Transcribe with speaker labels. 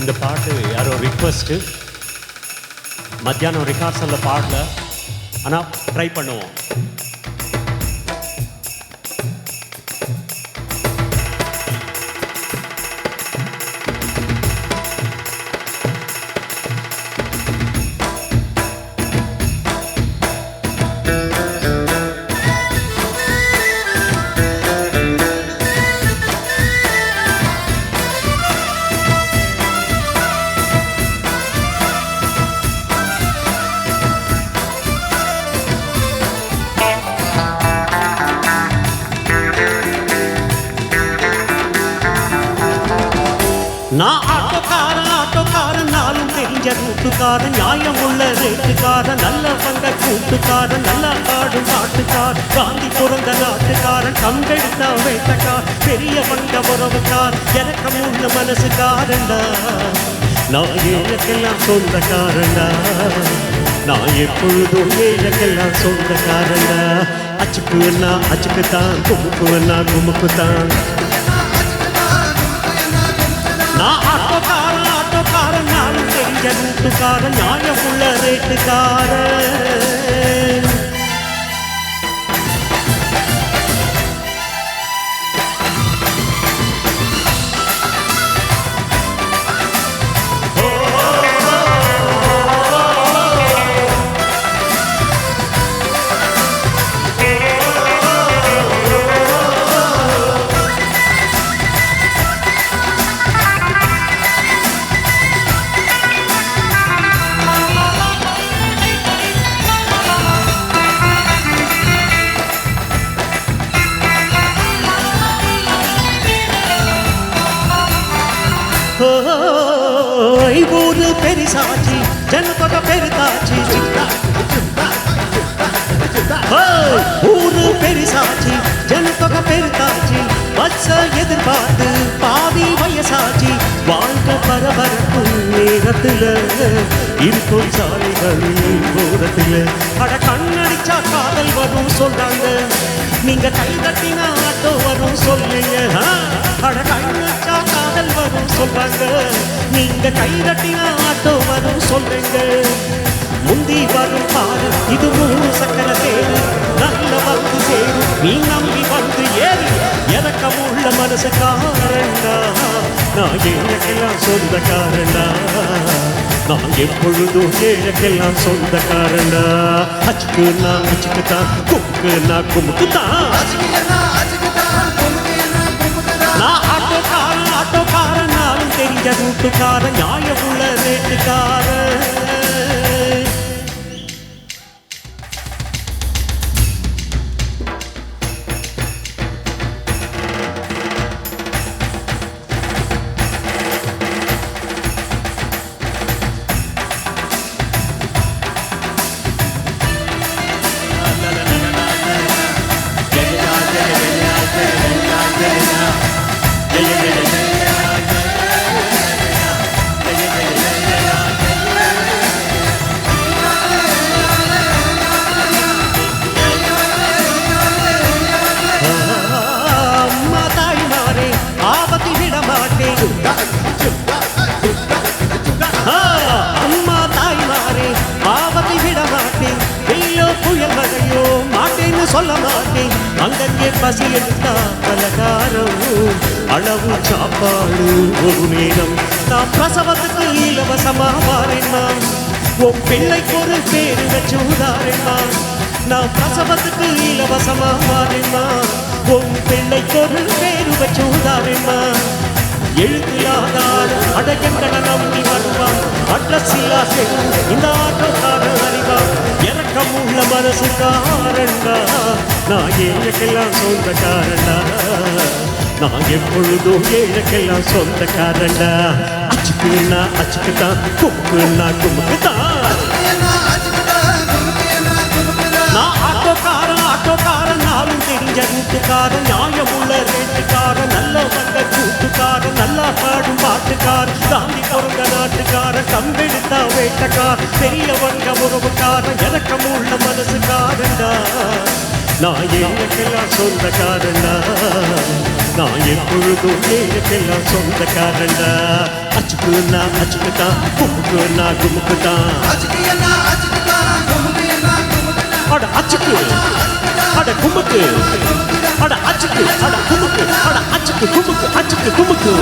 Speaker 1: இந்த பாட்டு யாரோ ரிக்வஸ்ட்டு மத்தியானம் ரிஹார்சலில் பாடல. ஆனால் ட்ரை பண்ணுவோம். நான் ஆட்டோக்காரன் ஆட்டோக்காரன் நாளும் தெரிஞ்ச கூட்டுக்காரன் நியாயம் உள்ள ரேட்டுக்காரன் நல்ல பங்க கூட்டுக்காரன் நல்லா பாடும் பாட்டுக்காரன் காந்தி பிறந்த நாட்டுக்காரன் கம்பெடுத்த வேட்டக்கார் பெரிய பங்க உறவுக்கார் எனக்கு முன்ன மனசுக்காரண்டா நான் ஏழக்கெல்லாம் சொந்தக்காரண்டா நான் எப்பொழுதும் எனக்கெல்லாம் சொந்தக்காரன்டா அச்சுக்குன்னா அச்சுக்குத்தான் குமுக்குன்னா குமுக்குத்தான் நான் ஆட்டோக்காரன் ஆட்டோக்காரன் நானும் தெரிஞ்ச ரூட்டுக்காரன் நியாயம் உள்ள ரேட்டுக்காரன் ஓய், ஊரு பெரிசாச்சி ஜனபக பெருதாச்சி ஓய், ஊரு பெரிசாச்சி ஜனபக பெருதாச்சி வச்ச எதிர்பார்த்து பாதி வயசாச்சி. வாழ்க்கை பரபரப்பு நேரத்தில் இருக்கும் சாலைகள் தூரத்துல. அட கண்ணடிச்சா காதல் வரும் சொல்றாங்க. நீங்க கை தட்டினா ஆட்டோ வரும் சொல்லுங்க. அட கண்ணடிச்சா சொல்றாங்க நீங்க கை தட்டினா ஆட்டோ வரும் சொல்றீங்க. முந்தி வரும் பாரு இது மூணு சக்கர தேரு. நல்ல வந்து சேரும் நீ நம்பி வந்து ஏறு. எனக்கு உள்ள மனசு மனசுக்காரண்டா நான் எனக்கெல்லாம் சொந்தக்காரண்டா நான் எப்பொழுதும் எனக்கெல்லாம் சொந்தக்காரண்டா அச்சுக்கு நான் அச்சுக்கு தான் குமுக்கு நான் குமுக்கு தான். ரேட்டுக்கார நியாயமுள்ள ரேட்டுக்கார Yeah, yeah, yeah. சொல்ல மாட்டேன் அங்கங்கே பசி எடுத்தா பலகாரம் அளவு சாப்பாடு ஒரு நேரம். நான் பிரசவத்துக்கு இலவசமா வாரேன்னா உன் பிள்ளைக்கு ஒரு பேரு வச்சு நான் பிரசவத்துக்கு இலவசமா வாரேன்னா உன் பிள்ளைக்கு ஒரு பேரு வச்சு உதாரணா எழுதியாதார் அடையங்கட நம்பி வருவான் அட்ரஸ் இல்லா இந்த ஆட்டோக்காரன் அறிவா இறக்கம் உள்ள மனசுக்காரண்டா நான் ஏழைக்கெல்லாம் சொந்தக்காரண்டா. நான் எப்பொழுதும் ஏழைக்கெல்லாம் சொந்தக்காரண்டா. அச்சுக்குன்னா அச்சுக்குதான் குமுக்குன்னா குமுக்குத்தான் நான் ஆட்டோக்காரன் ஆட்டோக்காரன் நாளும் தெரிஞ்ச ரூட்டுக்காரன் நியாயம் கம்பெடுத்த வேட்டக்கா பெரியவங்க உறவுக்காரன் இறக்கம் உள்ள மனசுக்காரன்டா நான் ஏழைக்கெல்லாம் சொந்தக்காரன்டா. நான் எப்பொழுதும் ஏழைக்கெல்லாம் சொந்தக்காரன்டா. அச்சுக்குன்னா அச்சுக்குதான் குமுக்குன்னா குமுக்குதான் அட அச்சுக்கு அட குமுக்கு அட அச்சுக்கு அட குமுக்கு அட அச்சுக்கு குமுக்கு அச்சுக்கு குமுக்கு